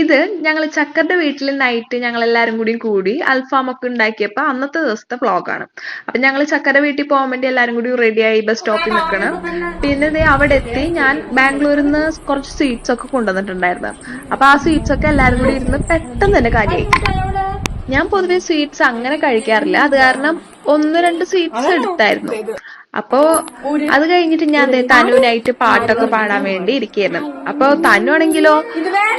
ഇത് ഞങ്ങൾ ചക്കറിന്റെ വീട്ടിൽ നൈറ്റ് ഞങ്ങൾ എല്ലാവരും കൂടി കൂടി അൽഫാം ഒക്കെ ഉണ്ടാക്കിയപ്പോ അന്നത്തെ ദിവസത്തെ വ്ളോഗാണ് അപ്പൊ ഞങ്ങൾ ചക്കരുടെ വീട്ടിൽ പോകാൻ വേണ്ടി എല്ലാവരും കൂടി റെഡിയായി ബസ് സ്റ്റോപ്പിൽ നിൽക്കണം. പിന്നെ ഇത് അവിടെ എത്തി ഞാൻ ബാംഗ്ലൂരിൽ നിന്ന് കുറച്ച് സ്വീറ്റ്സ് ഒക്കെ കൊണ്ടുവന്നിട്ടുണ്ടായിരുന്നു. അപ്പൊ ആ സ്വീറ്റ്സ് ഒക്കെ എല്ലാവരും കൂടി ഇരുന്ന് പെട്ടെന്ന് തന്നെ കാര്യമായി ഞാൻ പൊതുവെ സ്വീറ്റ്സ് അങ്ങനെ കഴിക്കാറില്ല. അത് കാരണം ഒന്ന് രണ്ട് സ്വീറ്റ്സ് എടുത്തായിരുന്നു. അപ്പോ അത് കഴിഞ്ഞിട്ട് ഞാൻ തനുവിനായിട്ട് പാട്ടൊക്കെ പാടാൻ വേണ്ടി ഇരിക്കുകയായിരുന്നു. അപ്പൊ തനു ആണെങ്കിലോ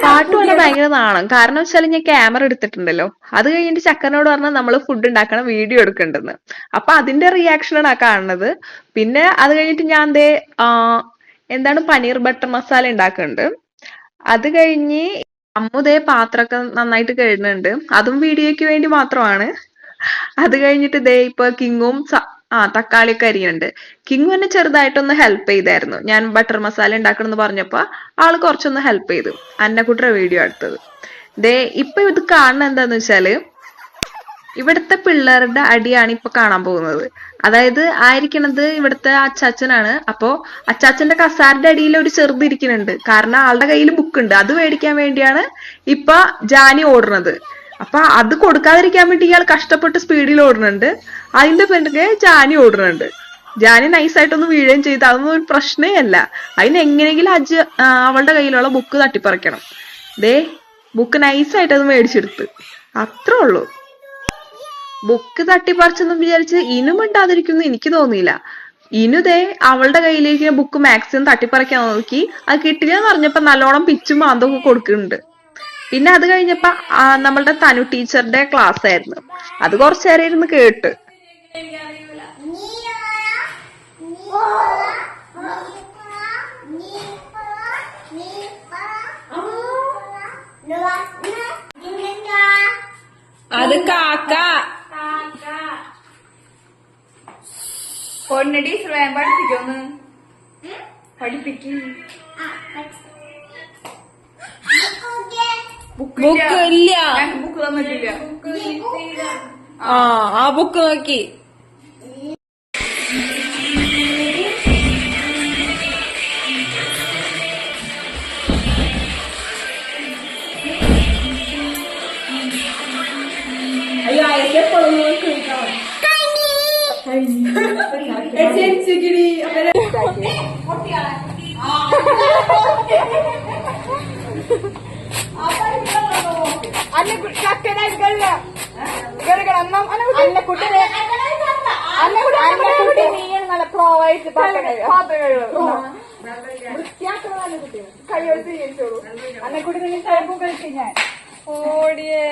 പാട്ട് പാടാൻ ഭയങ്കര നാണം. കാരണം വെച്ചാൽ ഞാൻ ക്യാമറ എടുത്തിട്ടുണ്ടല്ലോ. അത് കഴിഞ്ഞിട്ട് ചക്കനോട് പറഞ്ഞാൽ നമ്മൾ ഫുഡ് ഉണ്ടാക്കണം വീഡിയോ എടുക്കണ്ടെന്ന്. അപ്പൊ അതിന്റെ റിയാക്ഷനാണ് ആ കാണുന്നത്. പിന്നെ അത് കഴിഞ്ഞിട്ട് ഞാൻ ദേ എന്താണ് പനീർ ബട്ടർ മസാല ഉണ്ടാക്കുന്നുണ്ട് അത് കഴിഞ്ഞ് അമ്മുതേ പാത്രമൊക്കെ നന്നായിട്ട് കഴുകുന്നുണ്ട്. അതും വീഡിയോയ്ക്ക് വേണ്ടി മാത്രമാണ്. അത് കഴിഞ്ഞിട്ട് ദേ ഇപ്പൊ കിങ്ങും ആ തക്കാളിയൊക്കെ അരിയുന്നുണ്ട്. കിങ്ങു എന്നെ ചെറുതായിട്ടൊന്ന് ഹെൽപ്പ് ചെയ്തായിരുന്നു. ഞാൻ ബട്ടർ മസാല ഉണ്ടാക്കണമെന്ന് പറഞ്ഞപ്പോ ആൾ കുറച്ചൊന്ന് ഹെൽപ്പ് ചെയ്തു. അന്നക്കുട്ടറെ വീഡിയോ എടുത്തത്. ദേ ഇപ്പൊ ഇത് കാണുന്ന എന്താന്ന് വെച്ചാൽ ഇവിടുത്തെ പിള്ളേരുടെ അടിയാണ് ഇപ്പൊ കാണാൻ പോകുന്നത്. അതായത് ആയിരിക്കണത് ഇവിടുത്തെ അച്ചാച്ചനാണ്. അപ്പോ അച്ചാച്ചന്റെ കസാറിന്റെ അടിയിൽ ഒരു ചെറുതിരിക്കുന്നുണ്ട് കാരണം ആളുടെ കയ്യിൽ ബുക്ക് ഉണ്ട്. അത് മേടിക്കാൻ വേണ്ടിയാണ് ഇപ്പൊ ജാനി ഓടുന്നത്. അപ്പൊ അത് കൊടുക്കാതിരിക്കാൻ വേണ്ടി ഇയാൾ കഷ്ടപ്പെട്ട് സ്പീഡിൽ ഓടുന്നുണ്ട്. അതിന്റെ പിറകെ ജാനി ഓടുന്നുണ്ട്. ജാനി നൈസായിട്ടൊന്ന് വീഴുകയും ചെയ്ത്. അതൊന്നും ഒരു പ്രശ്നേ അല്ല അതിന് എങ്ങനെയെങ്കിലും അജ് അവളുടെ കയ്യിലുള്ള ബുക്ക് തട്ടിപ്പറിക്കണം. ദേ ബുക്ക് നൈസായിട്ട് അത് മേടിച്ചെടുത്ത്. അത്രേ ഉള്ളൂ. ബുക്ക് തട്ടിപ്പറിച്ചെന്ന് വിചാരിച്ച് ഇനും മിണ്ടാതിരിക്കുന്നു എനിക്ക് തോന്നിയില്ല. ഇനു ദേ അവളുടെ കയ്യിലേക്ക് ബുക്ക് മാക്സിമം തട്ടിപ്പറിക്കാൻ നോക്കി. അത് കിട്ടില്ല എന്ന് പറഞ്ഞപ്പോ നല്ലോണം പിച്ചും മാന്തൊക്കെ കൊടുക്കുന്നുണ്ട്. പിന്നെ അത് കഴിഞ്ഞപ്പോ നമ്മളുടെ തനു ടീച്ചറുടെ ക്ലാസ് ആയിരുന്നു അത് കുറച്ചു നേരം ഇരുന്ന് കേട്ട്. അത് കാക്ക. പൊന്നടി സ്വയം പഠിപ്പിക്കൊന്ന്. പഠിപ്പിക്ക്. ബുക്ക് ഇല്ല ബുക്ക് തന്നിട്ടില്ല. ആ. ആ ബുക്ക് നോക്കി. ഞാൻ. ഓടിയേ.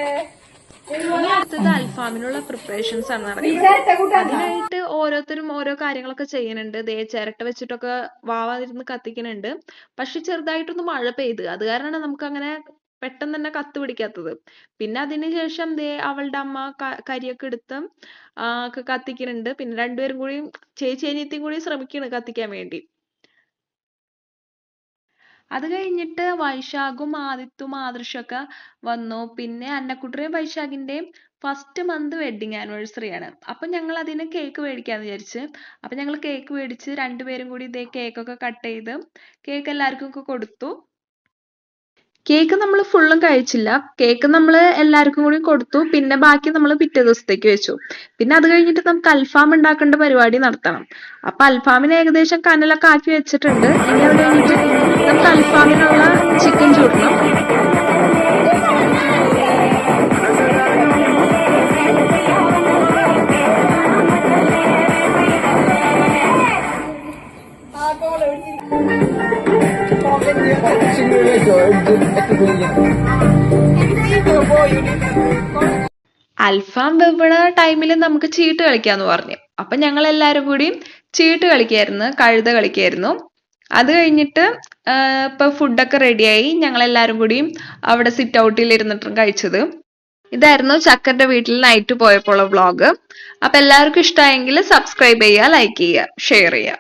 അടുത്തത് അൽഫാമിനുള്ള പ്രിപ്പറേഷൻസ് ആണ് നടക്കുന്നത്. അതിനായിട്ട് ഓരോരുത്തരും ഓരോ കാര്യങ്ങളൊക്കെ ചെയ്യുന്നുണ്ട്. ദേ ചിരട്ട വെച്ചിട്ടൊക്കെ വാവാതിരുന്ന് കത്തിക്കുന്നുണ്ട്. പക്ഷെ ചെറുതായിട്ടൊന്ന് മഴ പെയ്ത്. അത് കാരണമാണ് നമുക്ക് അങ്ങനെ പെട്ടെന്ന് തന്നെ കത്ത് പിടിക്കാത്തത്. പിന്നെ അതിനുശേഷം ദേ അവളുടെ അമ്മ കരിയൊക്കെ എടുത്ത് കത്തിക്കുന്നുണ്ട്. പിന്നെ രണ്ടുപേരും കൂടി ചേച്ചി അനിയത്തിയും കൂടി ശ്രമിക്കണ് കത്തിക്കാൻ വേണ്ടി. അത് കഴിഞ്ഞിട്ട് വൈശാഖും ആദിത്തും ആദർശൊക്കെ വന്നു. പിന്നെ അന്നക്കുട്ടറയും വൈശാഖിന്റെയും ഫസ്റ്റ് മന്ത് വെഡിങ് ആനിവേഴ്സറി ആണ്. അപ്പൊ ഞങ്ങൾ അതിന് കേക്ക് മേടിക്കാന്ന് വിചാരിച്ച്. അപ്പൊ ഞങ്ങൾ കേക്ക് മേടിച്ച് രണ്ടുപേരും കൂടി ഇതേ കേക്കൊക്കെ കട്ട് ചെയ്ത് കേക്ക് എല്ലാവർക്കും ഒക്കെ കൊടുത്തു. കേക്ക് നമ്മൾ ഫുള്ളും കഴിച്ചില്ല. കേക്ക് നമ്മൾ എല്ലാവർക്കും കൂടി കൊടുത്തു. പിന്നെ ബാക്കി നമ്മൾ പിറ്റേ ദിവസത്തേക്ക് വെച്ചു. പിന്നെ അത് കഴിഞ്ഞിട്ട് നമുക്ക് അൽഫാം ഉണ്ടാക്കേണ്ട പരിപാടി നടത്തണം. അപ്പൊ അൽഫാമിന് ഏകദേശം കനലൊക്കെ ആക്കി വെച്ചിട്ടുണ്ട്. ഇനി അത് കഴിഞ്ഞിട്ട് നമുക്ക് അൽഫാമിനുള്ള ചിക്കൻ ചൂടണം. അൽഫാം വെവ്വണ ടൈമിൽ നമുക്ക് ചീട്ട് കളിക്കാന്ന് പറഞ്ഞു. അപ്പൊ ഞങ്ങൾ എല്ലാരും കൂടി ചീട്ട് കളിക്കായിരുന്നു കഴുത കളിക്കായിരുന്നു. അത് കഴിഞ്ഞിട്ട് ഇപ്പൊ ഫുഡൊക്കെ റെഡിയായി ഞങ്ങൾ എല്ലാരും കൂടി അവിടെ സിറ്റ് ഔട്ടിൽ ഇരുന്നിട്ടും കഴിച്ചത്. ഇതായിരുന്നു ചക്കന്റെ വീട്ടിൽ നൈറ്റ് പോയപ്പോൾ വ്ളോഗ് അപ്പൊ എല്ലാവർക്കും ഇഷ്ടമായെങ്കിൽ സബ്സ്ക്രൈബ് ചെയ്യുക ലൈക്ക് ചെയ്യുക ഷെയർ ചെയ്യുക.